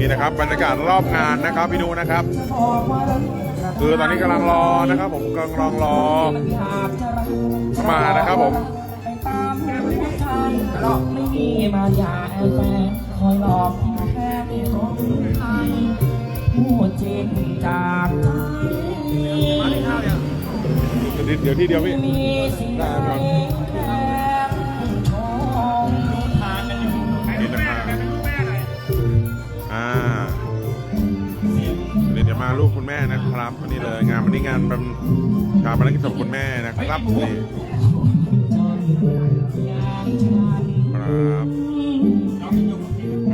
นี่นะครับบรรยากาศรอบงานนะครับพี่ดูนะครับคือตอนนี้กำลังรอนะครับ ผมกำลังรองรอเข้ามานะครับผมไม่มีมายาแอบแฝงคอยหลอกที่แค่ไม่รู้ใครพูดจริงจากใจเดี๋ยวที่เดียวพี่มีสิ่งใดแค่ช แม่นะครับวันนี้เลยงานวันนี้งานเป็นชาปนกิจศพคุณแม่นะครับนี่ครับ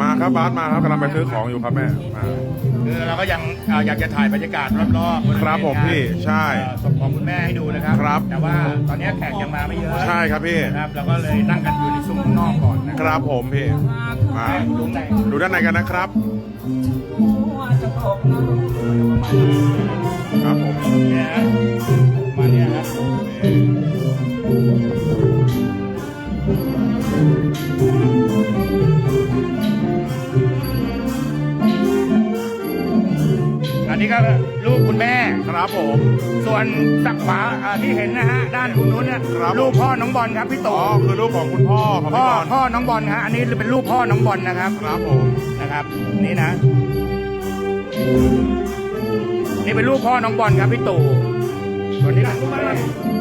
มาครับบาสมาครับกำลังไปซื้อของอยู่ครับแม่มาคือเราก็ยังเอ่ออยากจะถ่ายบรรยากาศรอบๆครับผมพี่ใช่ เอ่อศพของคุณแม่ให้ดูนะครับ ครับ แต่ว่าตอนนี้แขกยังมาไม่เยอะใช่ครับพี่ นะครับเราก็เลยนั่งกันอยู่ในซุ้มข้างนอกก่อนนะคครับรับผมพี่มาดูในดูด้านในกันนะครับ จะตกน้ำครับผมเนี่ยนะมาเนี่ยครับอันนี้ก็ลูกคุณแม่ครับผม ส่วนสักขวาอ่าที่เห็นนะฮะ ด้านคุณนู้นเนี่ยครับ ลูกพ่อน้องบอลครับพี่อ๋โตอคือลูกของคุณพ่อของพ่อพี่บอลพ่อน้องบอลฮะอันนี้เป็นลูกพ่อน้องบอลนะครับ ครับผม นะครับนี่นะ นี่เป็นลูกพ่อน้องบอลครับพี่ตู่ส่วนนี้เป็นแม่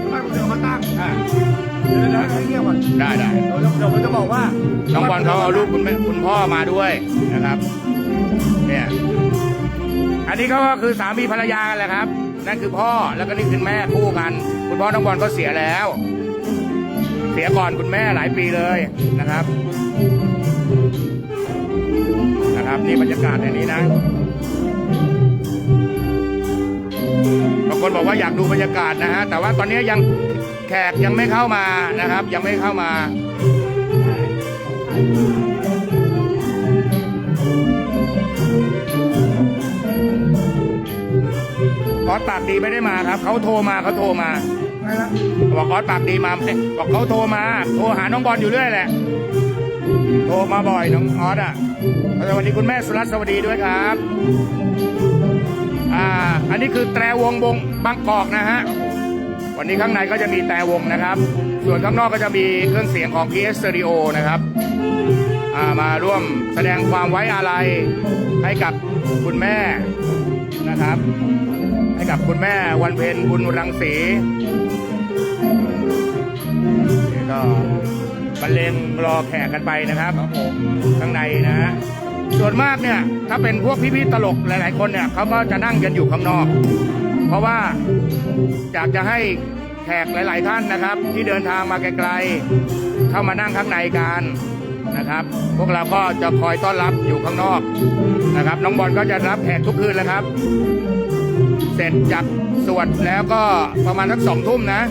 ไม่ผมเดี๋ยวมาตั้งอ่าเดี๋ยวนะให้เงียบก่อนได้ได้เดี๋ยวเดี๋ยวผมจะบอกว่าน้องบอลเขาเอาลูกคุณแม่คุณพ่อมาด้วยนะครับ เนี่ย อันนี้เขาก็คือสามีภรรยากันแหละครับ นั่นคือพ่อแล้วก็นี่คือแม่คู่กัน คุณพ่อน้องบอลก็เสียแล้ว เสียก่อนคุณแม่หลายปีเลยนะครับ นะครับนี่บรรยากาศในนี้นะ บางคนบอกว่าอยากดูบรรยากาศนะฮะ แต่ว่าตอนนี้ยังแขกยังไม่เข้ามานะครับ ยังไม่เข้ามาคอสปากดีไม่ได้มาครับ เขาโทรมาเขาโทรมาบอกคอสปากดีมาไหมบอกเขาโทรมา โทรหาน้องบอลอยู่เรื่อยแหละ โทรมาบ่อยน้องคอสอะ สวัสดีคุณแม่สุรัตน์สวัสดีด้วยครับ อ่า อันนี้คือแตรวงวงบางกอกนะฮะ วันนี้ข้างในก็จะมีแต่วงนะครับ ส่วนข้างนอกก็จะมีเครื่องเสียงของ PS Stereo นะครับ อ่า มาร่วมแสดงความไว้อาลัยให้กับคุณแม่นะครับ ให้กับคุณแม่วันเพ็ญบุญรังสีก็ รรเลงรอแขกกันไปนะครับข้างในนะฮะส่วนมากเนี่ยถ้าเป็นพวกพี่ๆตลกหลาย ๆ คนเนี่ยเขาก็จะนั่งกันอยู่ข้างนอก เพราะว่าอยากจะให้แขกหลาย ๆ ท่านนะครับ ที่เดินทางมาไกลๆเข้ามานั่งข้างในกันนะครับ พวกเราก็จะคอยต้อนรับอยู่ข้างนอกนะครับน้องบอลก็จะรับแขกทุกคืนเลยครับ เสร็จจากสวดแล้วก็ประมาณสักสองทุ่มนะ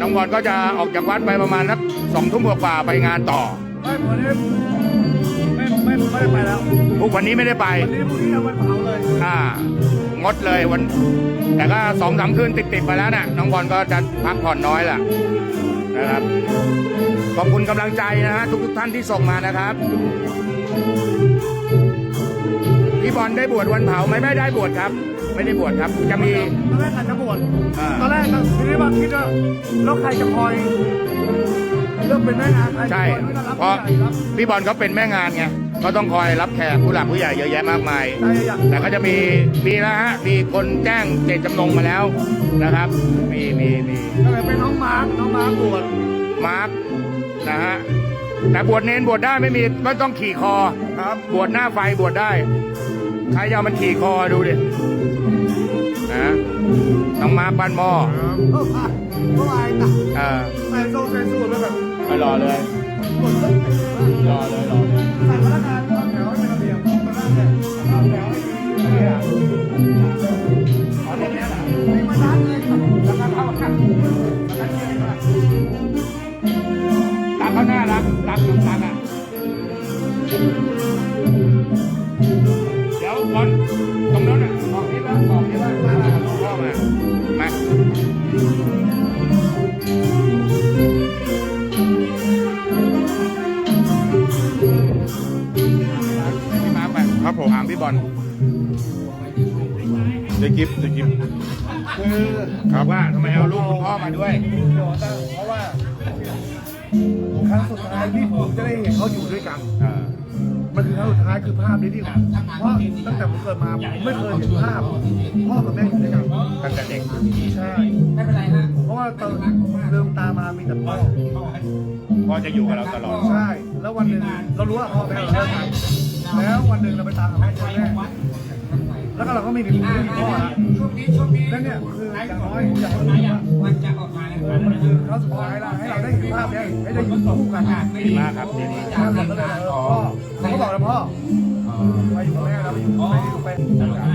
น้องบอลก็จะออกจากวัดไปประมาณสัก สองทุ่มกว่าๆไปงานต่อไม่ผมนี้ไม่ไม่ไม่ได้ไปแล้วพวกวันนี้ไม่ได้ไป วันนี้พรุ่งนี้เอาวันเผาเลยอ่างดเลยวัน แต่ก็สองสามคืนติดๆไปแล้วนะ่ะน้องบอลก็จะพักผ่อนน้อยแหละนะครับขอบคุณกำลังใจนะฮะทุกๆท่านที่ส่งมานะครับพี่บอลได้บวชวันเผาไหมไม่ได้บวชครับ ไม่ได้บวชครับ จะมี ตอนแรกอาจจะบวชอ่า ตอนแรกก็ทีนี้มาคิดว่าแล้วใครจะคอย เริ่มเป็นแม่งานใครจะใช่คอยไม่ต้อนรับเพราะผู้ใหญ่รับพี่บอลเขาเป็นแม่งานไงก็ต้องคอยรับแขกผู้หลักผู้ใหญ่เยอะแยะมากมายใจอยากแต่ก็จะมีมีนะฮะมีคนแจ้งเจตจำนงมาแล้วนะครับ มีมีมีก็เลยเป็นน้องมาร์คน้องมาร์คบวชมาร์กนะฮะแต่บวชเนนบวชได้ไม่มีไม่ต้องขี่คอครับบวชหน้าไฟบวชได้ใครจะเอามันขี่คอดูดินะน้องมาร์กบ้านหม้อเออผ่านเมื่อวานนะเออใส่โซ่ใส่สูทแล้วแบบ ไปรอเลยหมดเลยรอเลยรอเลย เจ๊กิฟเจ๊กิฟคือครับว่าทำไมเอาลูกคุณพ่อมาด้วย เพราะว่าครั้งสุดท้ายที่ผมจะได้เห็นเขาอยู่ด้วยกัน อ่า มันคือครั้งสุดท้ายคือภาพนี้ที่ผมเพราะตั้งแต่ผมเกิดมาผมไม่เคยเห็นภาพพ่อกับแม่อยู่ด้วยกันตั้งแต่เด็กใช่ไม่เป็นไรฮะเพราะว่าตอนลืมตามามีแต่พ่อพ่อจะอยู่กับเราตลอด ใช่ แล้ววันหนึ่งเรารู้ว่าพ่อแม่เราเลิกกันแล้ววันหนึ่งเราไปตามหาแม่เจอแม่ แล้วก็เราก็ไม่มีไม่มีพ่อแล้วช่วงนี้ช่วงนี้นั่นเนี่ยคืออย่างน้อยอยากให้รู้ว่าวันจะออกมาแล้วมันคือครั้งสุดท้ายแล้วให้เราได้เห็นภาพเนี้ยให้ได้อยู่คู่กันดีมากครับดีมากพ่อก็เลยเออพ่อผมก็บอกแล้วพ่อไปอยู่กับแม่แล้วไปอยู่ไปอยู่ไป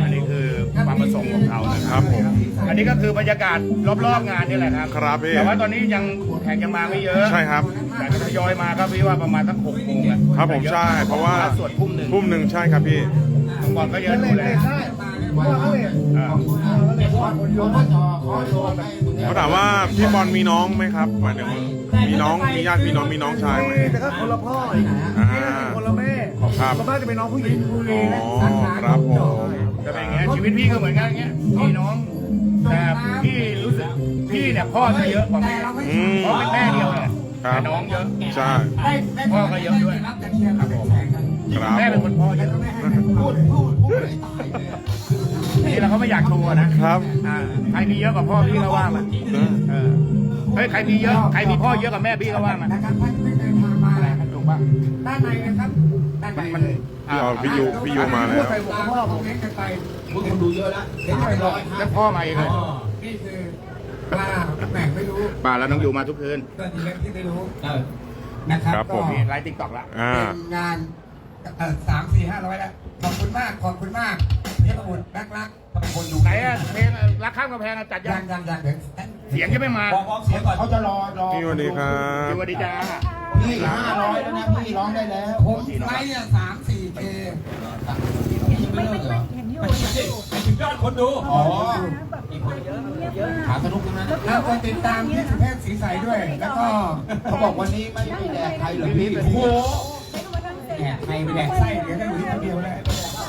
อันนี้คือความประสงค์ของเขานะคครัรับบผมอันนี้ก็คือบรรยากาศรอบๆงานนี่แหละครับครับพี่แต่ว่าตอนนี้ยังแขกยังมาไม่เยอะใช่ครับแต่ก็ทยอยมาครับพี่ว่าประมาณสักหกโมงอะครับผมใช่เพราะว่าสวดพุ่มหนึ่งพุ่มหนึ่งใช่ครับพี่ ก่อนก็เยอะเลดูยแลเลยใช่เพราะว่าเขาเลยอ่าเขาเลยว่าคนโยนจอคอยโยนเขาถามว่าพี่บอลมีน้องไหมครับหมายถึงมีน้องมีญาติพี่น้องมีน้องชายไหมแต่ก็คนละพ่ออีกอ่าคนละแม่ครับคนบ้านจะเป็นน้องผู้หญิงอ๋อครับผมจะเป็นอย่างเงี้ยชีวิตพี่ก็เหมือนกันอย่างเงี้ยพี่น้องแต่พี่รู้สึกพี่เนี่ยพ่อจะเยอะกว่าแม่อืมเพราะเป็นแม่เดียวเนี่ยครับแต่น้องเยอะใช่พ่อก็เยอะด้วยรับแต่เชียร์รับแต่ แข่งกันครับแม่เป็นคนพ่อเยอะพูดพูดพูดเลยตายเลยนี่เราก็ไม่อยากโชว์นะครับ อ่าใครมีเยอะกว่าพ่อพี่ก็ว่ามาเออเฮ้ยใครมีเยอะใครมีพ่อเยอะกว่าแม่พี่ก็ว่ามานะครับท่านไม่เคยพามาอะไรกันถูกป่ะด้านในนะครับด้านในมันพี่เอาพี่ยูพี่ยูมาแล้วใครบอกกับพ่อผมเล่นกันไปมึงคนดูเยอะแล้วเห็นไปร้อยแล้วพ่อมาเองเลยนี่คือว่าแหม่งไม่รู้ป่าแล้วน้องอยู่มาทุกคืนก็ดีเล็กที่ไม่รู้นะครับครับผม ก็มีไลฟ์ติ๊กต็อกละอ่า เป็นงานเอ่อ สามสี่ห้าร้อยแล้วขอบคุณมากขอบคุณมากเทพบุตรรักรักขอบคุณดูไหนอะเพลงรักข้ามกำแพงอะจัดยัยังงยังยังเดี๋ยวเสียงยังไม่มาบอกบอกเสียงก่อนเขาจะรอรอพี่สวัสดีครับสวัสดีจ้าพี่ห้าร้อยแล้วนะพี่ร้องได้แล้วผมไลฟ์เนี่ยสามสี่เคไม่ไม่ไม่เห็นอยู่ถึงยอดคนดูอ๋อขาสนุกนะแล้วก็ติดตามที่สุเทพสีใสด้วย แล้วก็เขาบอกวันนี้ไม่มีแดกใครเหรอพี่โอ้โห แดกใครไปแดกไส้เดี๋ยวได้อยู่ที่คนเดียวแหละ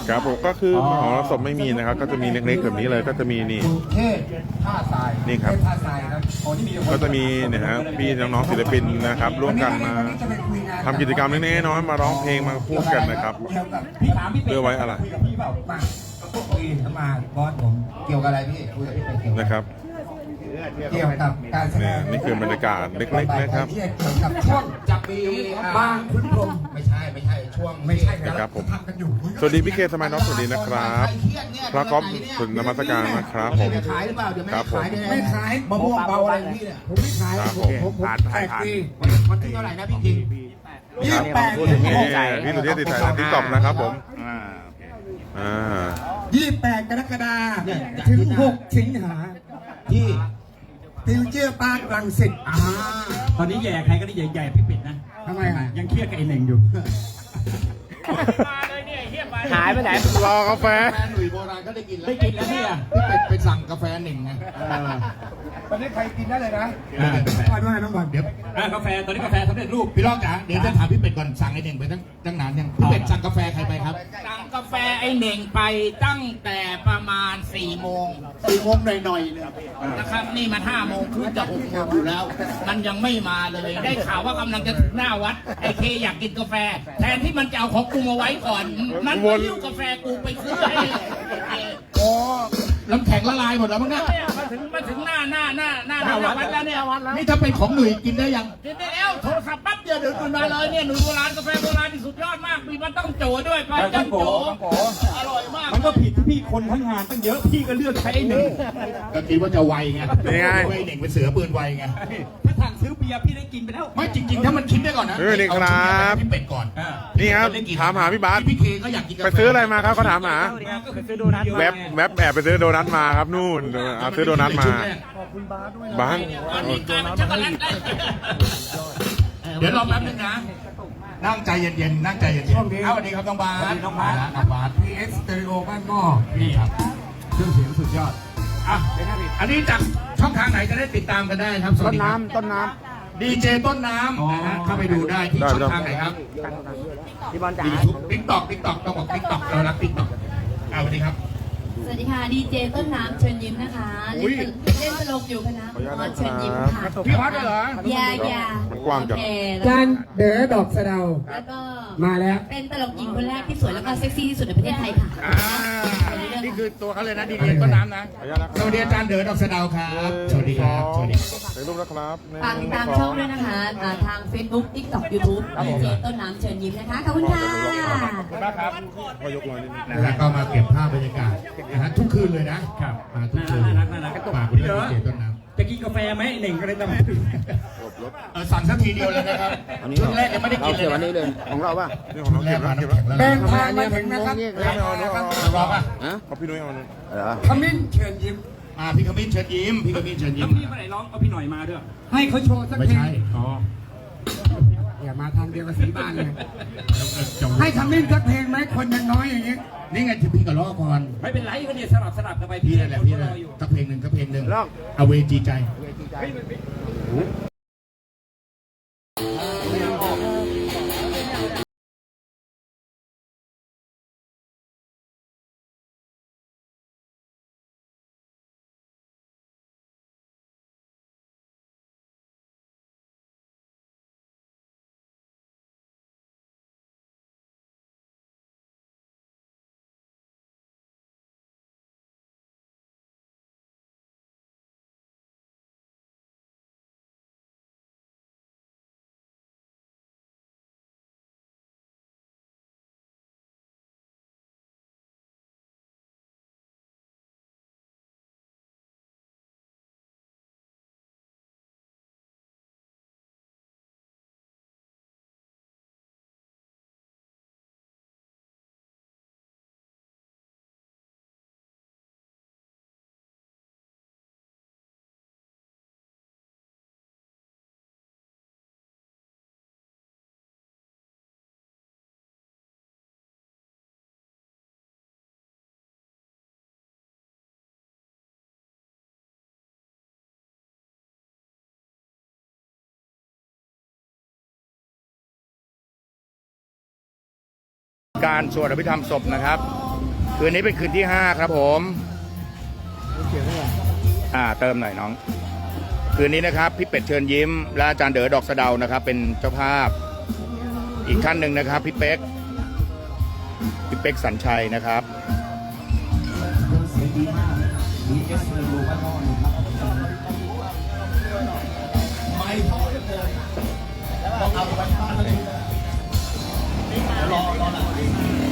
ครับผมก็คือของรับศพไม่มีนะครับ ก็จะมีเล็กๆแบบนี้เลยก็จะมีนี่เทพท่าทรายนี่ครับ เทพท่าทรายครับโอ้นี่มีก็จะมีเนี่ยฮะพี่น้องๆศิลปินนะครับ ร่วมกันมาทำกิจกรรมเล็กๆน้อยๆมาร้องเพลงมาพูดกันนะครับ เกี่ยวกับพี่ถามพี่เป็ดเพื่อไว้อะไร คุยกับพี่เปล่ามาคุยมาบอสผมเกี่ยวกับอะไรพี่คุยกับพี่เป็ดเกี่ยวกับ นะครับ เกี่ยวกับการแสดเนี่ยงนี่คือบรรยากาศเล็กๆนะครับที่เกี่ยวกับช่วงจะมีบางคุณพรหมไม่ใช่ไม่ใช่ช่วงไม่ใช่นะครับผมทำกันอยู่สวัสดีพี่เคสมัยน้องสวัสดีนะครับพระก๊อฟสุนนมัสการนะครับผมขายหรือเปล่าเดี๋ยวไม่ครับผมขายไม่ขายมะม่วงเบาอะไรพี่เนี่ยผมไม่ขายครับผมผมผมผ่านแปผ่านดผ่านปีวันที่เท่าไหร่นะพี่คิงยี่สิบแปดนี่พี่สุเทพติดสายทิกตอกนะครับผมอ่าโอเคอ่ายี่สิบแปดกรกฎาคมถึงหกสิงหาที่ ติวเจอร์ปาร์ครังสิตอ่าตอนนี้แย่ใครก็ได้ใหญ่ๆพี่ปิดนะ ทำไมอะยังเครียดกับไอ้เหน่งอยู่หายไปไหนรอกาแฟ แฟนหนุ่ยโบราณก็ได้กินแล้วได้กินแล้วเนี่ย พี่เป็ดไปสั่งกาแฟหนึ่งไง ตอนนี้ใครกินได้เลยนะก่อนว่าน้องบอลเดี๋ยวอะกาแฟตอนนี้กาแฟสำเร็จรูป พี่ลอกจ๋าเดี๋ยวจะถามพี่เป็ดก่อนสั่งไอ้หนึ่งไปตั้งตั้งนานยังพี่เป็ดสั่งกาแฟใครไปครับสั่งกาแฟไอ้เหน่งไปตั้งแต่ประมาณ4ี่โมงสี่โมงหน่อยๆเนี่ยนะครับ นี่มันห้าโมงครึ่งจะหกโมงอยู่แล้ว มันยังไม่มาเลยได้ข่าวว่ากำลังจะถึงหน้าวัดไอ้เคอยากกินกาแฟ แทนที่มันจะเอาของกูมาไว้ก่อน มันก็ยิ้วกาแฟกูไปซื้อให้ไอ้เคโอ้น้ำแข็งละลายหมดแล้วมั้งเนี่ยเนี่ยมา ถึงมาถึงหน้าหน้าหน้าหน้าหน้าวัดแล้วเนี่ยวัดแล้วนี่ถ้าเป็นของหนุ่ยกินได้ยังกินได้แล้วโทรศัพท์ปั๊บเดียวเดี๋ยวคุณมาเลยเนี่ยหนุ่ยโบราณกาแฟโบราณที่สุดยอดมากมีมันต้องโจด้วยไปจังโจอร่อยมากมันก็ผิดที่พี่คนทั้งงานตั้งเยอะพี่ก็เลือกใช้ไอ้เหน่งก็คิดว่าจะไวไงนี่ไงไอ้หนึ่งเป็นเสือปืนไวไงถ้า สั่งซื้อเบียร์พี่ได้กินไปแล้วไม่จริง ๆ ถ้ามันคิดได้ก่อนนะเออนี่ครับเอาชิ้นแกไปให้พี่เป็ดก่อนนี่ครับถามหาพี่บาสพี่เคก็อยากกินกาแฟไปซื้ออะไรมาครับเขาถามหาก็คือซื้อโดนัทแวบแวบแอบไปซื้อโดนัทมาครับนู่นเอาซื้อโดนัทมาขอบคุณบาสด้วยนะบ้านอันนี้กลายเป็นช็อกโกแลตได้เดี๋ยวรอแป๊บนึงนะ นั่งใจเย็นๆ นั่งใจเย็นๆเอาสวัสดีครับน้องบาสน้องบาสน้องบาสพีเอสสเตอริโอบ้านหม้อนี่ครับ เครื่องเสียงสุดยอด อะ อันนี้จาก ช่องทางไหนจะได้ติดตามกันได้ครับสวัสดีครับต้นน้ดีเจต้นน้ำนะฮะเข้าไปดูได้ที่ช่องทางไหนครับพี่บอลจ๋า ยูทูบติ๊กต็อกติ๊กต็อกต้องบอกติ๊กต็อกเรารักติ๊กต็อกเอาสวัสดีครับ สวัสดีค่ะดีเจต้นน้ำเชิญยิ้มนะคะอุ๊ย เล่นเล่นตลกอยู่คณะขออนุญาตพอนะเชิญยิ้มครับค่ะพี่ฮอตด้วยเหรอยายามันกว้างจัง โอเคจานเด๋อดอกสะเดา แล้วก็มาแล้ว เป็นตลกหญิงคนแรกที่สวยแล้วก็เซ็กซี่ที่สุดในประเทศไทยค่ะ อ่านี่ คือตัวเขาเลยนะดีเจต้นน้ำนะขออนุญาตนะคสรับวัสดีอาจารย์เด๋อดอกสะเดาวครับสวัสดีครับสวัสดีครับถ่ายรูปนะครับหนึ่ฝากติดตามช่องด้วยนะคะอ่าทาง Facebook TikTok YouTube ดีเจต้นน้ำเชิญยิ้มนะคะ ขอบคุณค่ะ ขอบคุณมากครับ ก็ยกลอยนิดนึง นะฮะก็มาเก็บภาพบรรยากาศนะฮะทุกคืนเลยนะครับ มาทุกคืนน่ารักน่ารักฝากคุณด้วยดีเจต้นน้ำ จะกินกาแฟไหมหนึ่งก็เลยต้องเออสั่งสักทีเดียวเลยนะครับชุดแรกยังไม่ได้กินเลยวันนี้เลยนี่ของน้องเก็บแล้วเก็บแล้วเดินทางมาถึงนะครับไม่เอาเนื้อเอารอป่ะเอาพี่นุ้ยเอาหนึ่งขมิ้นเชิญยิ้มอ่าพี่ขมิ้นเชิญยิ้มพี่ขมิ้นเชิญยิ้มพี่มาไหนร้องเอาพี่หน่อยมาด้วยให้เขาโชว์สักไม่เพลงใช่อ๋อ อย่ามาทางเดียวกับสีบ้านเลยจงให้ขมิ้นสักเพลงไหมคนยังน้อยอย่างนี้ นี่ไงที่พี่ก็รอก่อน ไม่เป็นไรก็เนี่ยสลับสลับกันไปพี่นั่นแหละพี่นั่นแหละสักเพลงหนึ่งสักเพลงหนึ่งเอาเวจีใจ การสวดอภิธรรมศพนะครับ คืนนี้เป็นคืนที่5ครับผมอ่าเติมหน่อยน้อง คืนนี้นะครับพี่เป็ดเชิญยิ้ม และอาจารย์เด๋อดอกสะเดานะครับ เป็นเจ้าภาพ อีกท่านหนึ่งนะครับพี่เป๊กพี่เป๊กสัญชัยนะครับ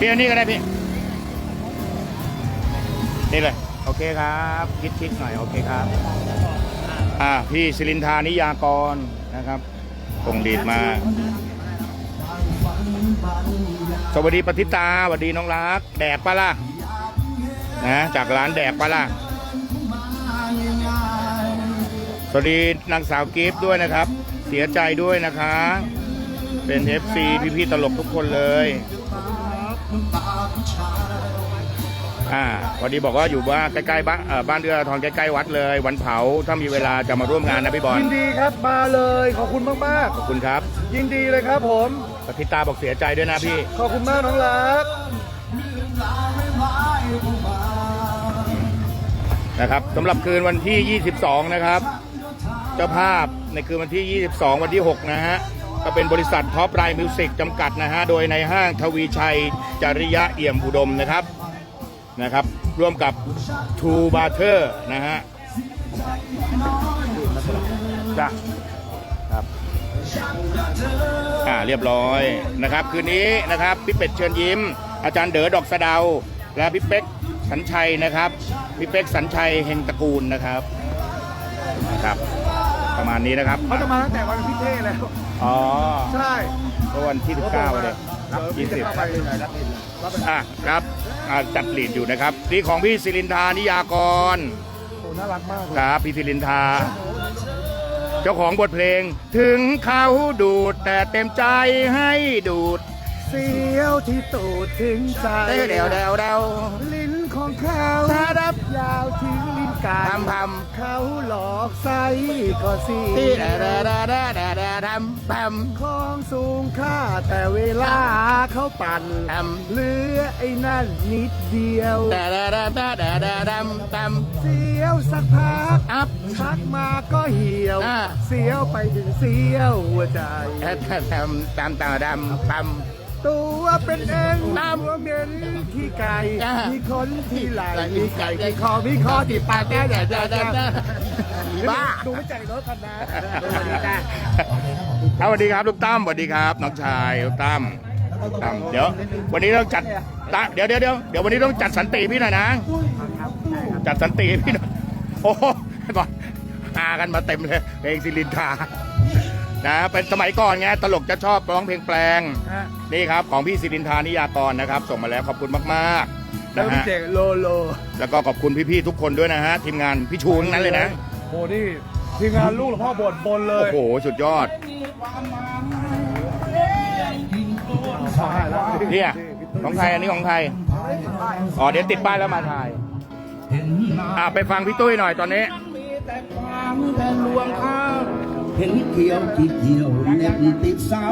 พี่เอานี่ก็ได้พี่ นี่เลย โอเคครับคิดคิดหน่อยโอเคครับ อ่าพี่ศิรินทานิยากรนะครับส่งดีดมา สวัสดีปฏิตาสวัสดีน้องรัก แดกปะล่ะนะจากร้านแดกปะล่ะสวัสดีนางสาวกิฟด้วยนะครับ เสียใจด้วยนะคะ เป็น FC พี่ๆตลกทุกคนเลย อ่าวันนี้บอกว่าอยู่บ้านใกล้ๆบ้านเอ่อบ้านเรือทองใกล้ๆวัดเลย วันเผาถ้ามีเวลาจะมาร่วมงานนะพี่บอลยินดีครับมาเลยขอบคุณมากขอบคุณครับๆ ยินดีเลยครับผมปฏิตาบอกเสียใจด้วยนะพี่ ขอบคุณมากน้องรัก นะครับสำหรับคืนวันที่ 22 นะครับ เจ้าภาพในคืนวันที่ 22 วันที่ 6 นะฮะ ก็เป็นบริษัทท็อปไ n มิวสิกจำกัดนะฮะ โดยในห้างทวีชัยจริยะเอี่ยมอุดมนะครับนะครับ ร่วมกับ True b a r t e r นะฮะจ้ะครับอ่าเรียบร้อยนะครับ คืนนี้นะครับพี่เป็ดเชิญยิ้ม อาจารย์เด๋อดอกสะเดา และพี่เป็กสัญชัยนะครับพี่เป็กสัญชัยเฮงตระกูลนะครับนะครับ ประมาณนี้นะครับเขาจะมาตั้งแต่วันพี่เท่แล้ว อ๋อใช่ก็วันที่ 19เลยยี่สิบอะครับอ่าจัดหลีดอยู่นะครับนี่ของพี่ศิรินทานิยากรโอ้น่ารักมากครับพี่ศิรินทา เจ้าของบทเพลง ถึงเขาดูดแต่เต็มใจให้ดูดเสียวที่ตูดถึงใจเดวเดวเดวเดวลิ้น ของเขาถ้ารับยาวถึงลิ้นกันทำทเขาหลอกใส่ก็สีำที่ดาดาดาดาดาดาทำทของสูงค่าแต่เวลาเขาปั่นำทำเหลือไอ้นั่นนิดเดียวดาดาดาดาดาดาดำทำเสียวสักพักอัพชักมาก็เหี่ยวอ่าเสียวไปถึงเสียวหัวใจทำทำตามตาดำท ตัวเป็นเองตัวเหม็นที่ไก่จ้ามี มีขนที่ไหลมีไก่ที่คอมีคอที่ปากแก่แก่ำแก่ดาแก่ดาบ้า ดูไม่ใจรถคันนะเอาสวัสดีครับลูกตั้มสวัสดีครับน้องชายลูกตั้มตั้มเดี๋ยว วันนี้ต้องจัดตะเดี๋ยวเดี๋ยวเดี๋ยวเดี๋ยววันนี้ต้องจัดสันติพี่หน่อยนะจัดสันติพี่หน่อยโอ้โหก่อนหากันมาเต็มเลยเพลงซิลินทา นะเป็นสมัยก่อนไงตลกจะชอบร้องเพลงแปลงนี่ครับ ของพี่สิรินทานิยากรนะครับ ส่งมาแล้วขอบคุณมากๆแล้นะวพี่ฮะเจโลโลแล้วก็ขอบคุณพี่ๆทุกคนด้วยนะฮะทีมงานพี่ชูทั้งนั้นเลยนะโหนี่ทีมงานลูกหลวงพ่อบนบนเลโอ้ยโหสุดยอดเนี่ยของใครอันนี้ของใครอ๋อเดี๋ยวติดป้ายแล้วมาถ่ายอ่าไปฟังพี่ตุ้ยหน่อยตอนนี้ มีแต่ความแต่ลวงข้าว เห็นเกี่ยวที่เกี่ยวเน็บติดเสา